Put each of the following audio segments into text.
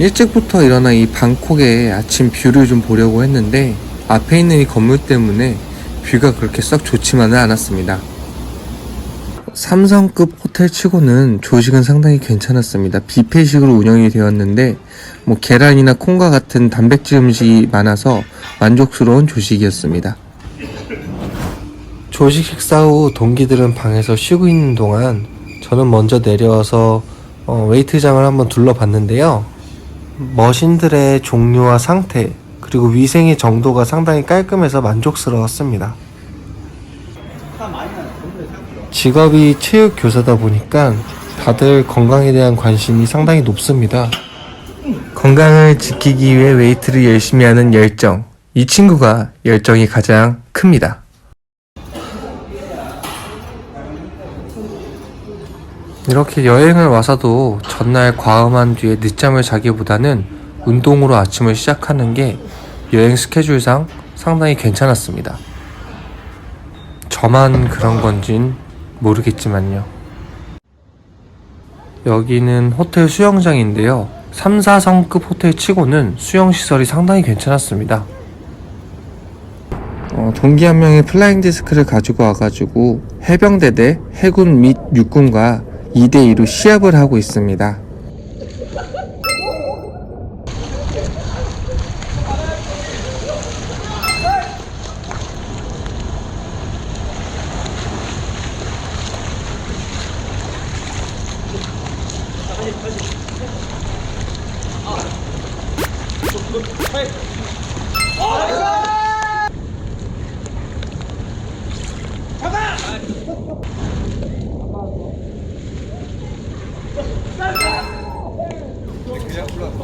일찍부터 일어나 이 방콕의 아침 뷰를 좀 보려고 했는데 앞에 있는 이 건물 때문에 뷰가 그렇게 썩 좋지만은 않았습니다. 삼성급 호텔 치고는 조식은 상당히 괜찮았습니다. 뷔페식으로 운영이 되었는데 뭐 계란이나 콩과 같은 단백질 음식이 많아서 만족스러운 조식이었습니다. 조식 식사 후 동기들은 방에서 쉬고 있는 동안 저는 먼저 내려와서 어, 웨이트장을 한번 둘러봤는데요. 머신들의 종류와 상태 그리고 위생의 정도가 상당히 깔끔해서 만족스러웠습니다. 직업이 체육 교사다 보니까 다들 건강에 대한 관심이 상당히 높습니다. 건강을 지키기 위해 웨이트를 열심히 하는 열정. 이 친구가 열정이 가장 큽니다. 이렇게 여행을 와서도 전날 과음한 뒤에 늦잠을 자기보다는 운동으로 아침을 시작하는 게 여행 스케줄상 상당히 괜찮았습니다. 저만 그런 건진 모르겠지만요. 여기는 호텔 수영장인데요. 3, 4성급 호텔 치고는 수영시설이 상당히 괜찮았습니다. 어, 동기 한 명이 플라잉 디스크를 가지고 와가지고 해병대 대 해군 및 육군과 2대2로 시합을 하고 있습니다.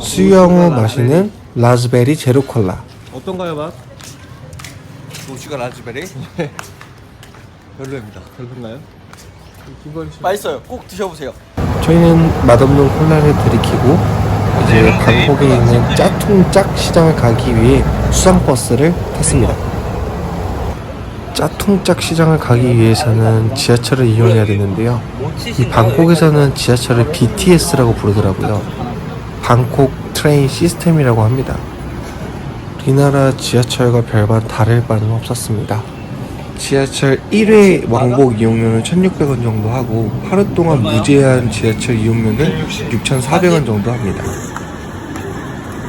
수영 후 마시는 라즈베리 제로 콜라. 어떤가요 맛? 도시가 라즈베리? 별로입니다. 별론가요? 맛있어요. 꼭 드셔보세요. 저희는 맛없는 콜라를 들이키고 이제 방콕에 있는 짜퉁짝 시장을 가기 위해 수상버스를 탔습니다. 짜퉁짝 시장을 가기 위해서는 지하철을 이용해야 되는데요. 이 방콕에서는 지하철을 BTS라고 부르더라고요. 방콕 트레인 시스템이라고 합니다. 우리나라 지하철과 별반 다를 바는 없었습니다. 지하철 1회 왕복 이용료는 1,600원 정도 하고 하루 동안 무제한 지하철 이용료는 6,400원 정도 합니다.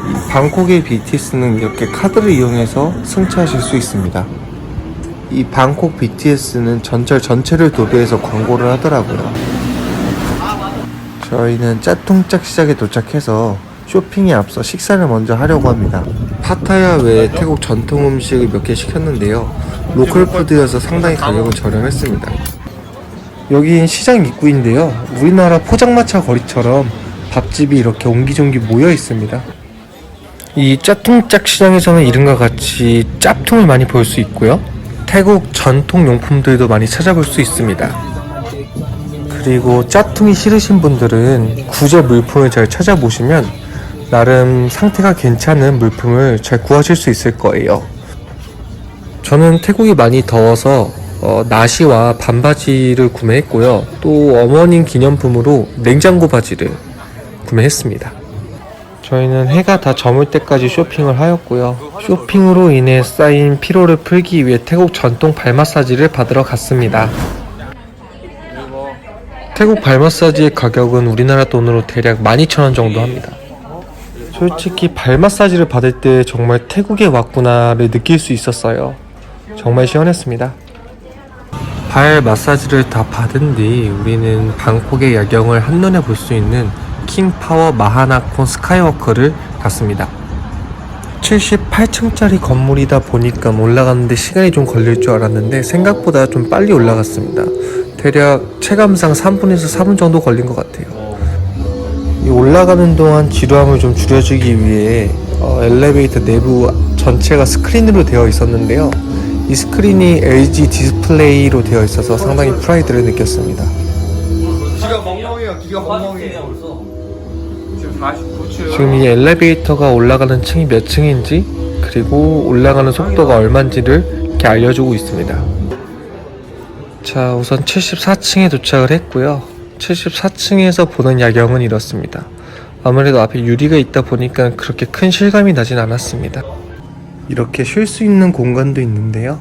이 방콕의 BTS는 이렇게 카드를 이용해서 승차하실 수 있습니다. 이 방콕 BTS는 전철 전체를 도배해서 광고를 하더라고요. 저희는 짜통짝 시장에 도착해서 쇼핑에 앞서 식사를 먼저 하려고 합니다. 파타야 외에 태국 전통 음식을 몇 개 시켰는데요. 로컬 푸드여서 상당히 가격은 저렴했습니다. 여긴 시장 입구인데요. 우리나라 포장마차 거리처럼 밥집이 이렇게 옹기종기 모여 있습니다. 이 짜통짝 시장에서는 이름과 같이 짭통을 많이 볼 수 있고요. 태국 전통 용품들도 많이 찾아볼 수 있습니다. 그리고 짜퉁이 싫으신 분들은 구제 물품을 잘 찾아보시면 나름 상태가 괜찮은 물품을 잘 구하실 수 있을 거예요. 저는 태국이 많이 더워서 어, 나시와 반바지를 구매했고요. 또 어머님 기념품으로 냉장고 바지를 구매했습니다. 저희는 해가 다 저물 때까지 쇼핑을 하였고요. 쇼핑으로 인해 쌓인 피로를 풀기 위해 태국 전통 발 마사지를 받으러 갔습니다. 태국 발 마사지의 가격은 우리나라 돈으로 대략 12,000원 정도 합니다. 솔직히 발 마사지를 받을 때 정말 태국에 왔구나를 느낄 수 있었어요. 정말 시원했습니다. 발 마사지를 다 받은 뒤 우리는 방콕의 야경을 한눈에 볼 수 있는 킹파워 마하나콘 스카이워커를 갔습니다. 78층짜리 건물이다 보니까 올라가는데 시간이 좀 걸릴 줄 알았는데 생각보다 좀 빨리 올라갔습니다. 대략 체감상 3분에서 4분 정도 걸린 것 같아요. 이 올라가는 동안 지루함을 좀 줄여주기 위해 어, 엘리베이터 내부 전체가 스크린으로 되어 있었는데요. 이 스크린이 LG 디스플레이로 되어 있어서 상당히 프라이드를 느꼈습니다. 기가 멍멍해요. 기가 멍멍해요. 지금 49층. 지금 이 엘리베이터가 올라가는 층이 몇 층인지 그리고 올라가는 속도가 얼마인지를 이렇게 알려주고 있습니다. 자, 우선 74층에 도착을 했고요. 74층에서 보는 야경은 이렇습니다. 아무래도 앞에 유리가 있다 보니까 그렇게 큰 실감이 나진 않았습니다. 이렇게 쉴 수 있는 공간도 있는데요.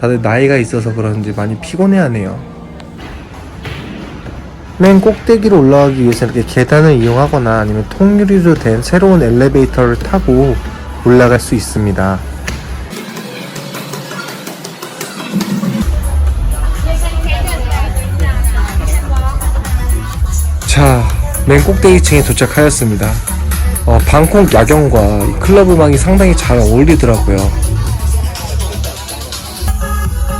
다들 나이가 있어서 그런지 많이 피곤해하네요. 맨 꼭대기로 올라가기 위해서 이렇게 계단을 이용하거나 아니면 통유리로 된 새로운 엘리베이터를 타고 올라갈 수 있습니다. 자, 맨 꼭대기층에 도착하였습니다. 어, 방콕 야경과 이 클럽 음악이 상당히 잘 어울리더라고요.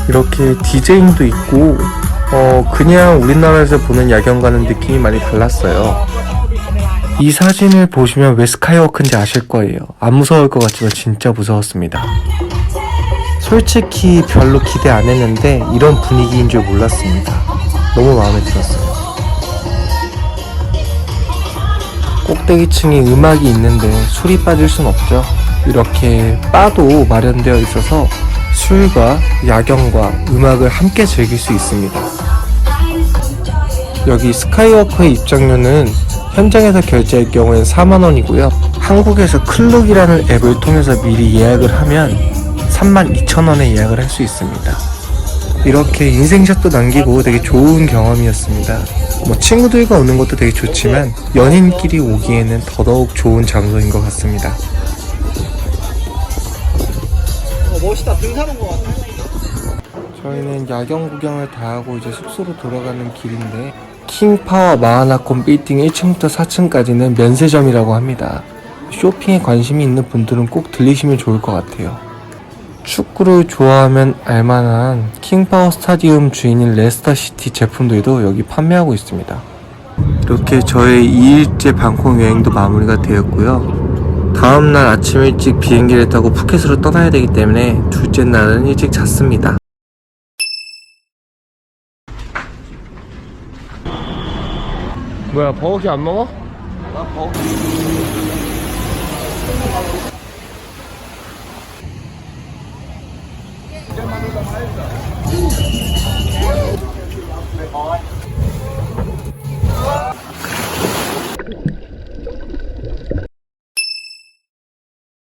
이렇게 디제잉도 있고, 어, 그냥 우리나라에서 보는 야경과는 느낌이 많이 달랐어요. 이 사진을 보시면 왜 스카이워크인지 아실 거예요. 안 무서울 것 같지만 진짜 무서웠습니다. 솔직히 별로 기대 안 했는데 이런 분위기인 줄 몰랐습니다. 너무 마음에 들었어요. 꼭대기층에 음악이 있는데 술이 빠질 순 없죠. 이렇게 바도 마련되어 있어서 술과 야경과 음악을 함께 즐길 수 있습니다. 여기 스카이워커의 입장료는 현장에서 결제할 경우엔 4만원이고요. 한국에서 클룩이라는 앱을 통해서 미리 예약을 하면 32,000원에 예약을 할 수 있습니다. 이렇게 인생샷도 남기고 되게 좋은 경험이었습니다. 뭐 친구들과 오는 것도 되게 좋지만 연인끼리 오기에는 더더욱 좋은 장소인 것 같습니다. 어, 멋있다. 등산 온것 같아. 저희는 야경 구경을 다 하고 이제 숙소로 돌아가는 길인데 킹파워 마하나콘 빌딩 1층부터 4층까지는 면세점이라고 합니다. 쇼핑에 관심이 있는 분들은 꼭 들리시면 좋을 것 같아요. 축구를 좋아하면 알만한 킹파워 스타디움 주인인 레스터시티 제품들도 여기 판매하고 있습니다. 이렇게 저의 2일째 방콕 여행도 마무리가 되었고요. 다음날 아침 일찍 비행기를 타고 푸켓으로 떠나야 되기 때문에 둘째 날은 일찍 잤습니다. 뭐야 버거키 안 먹어? 나 버.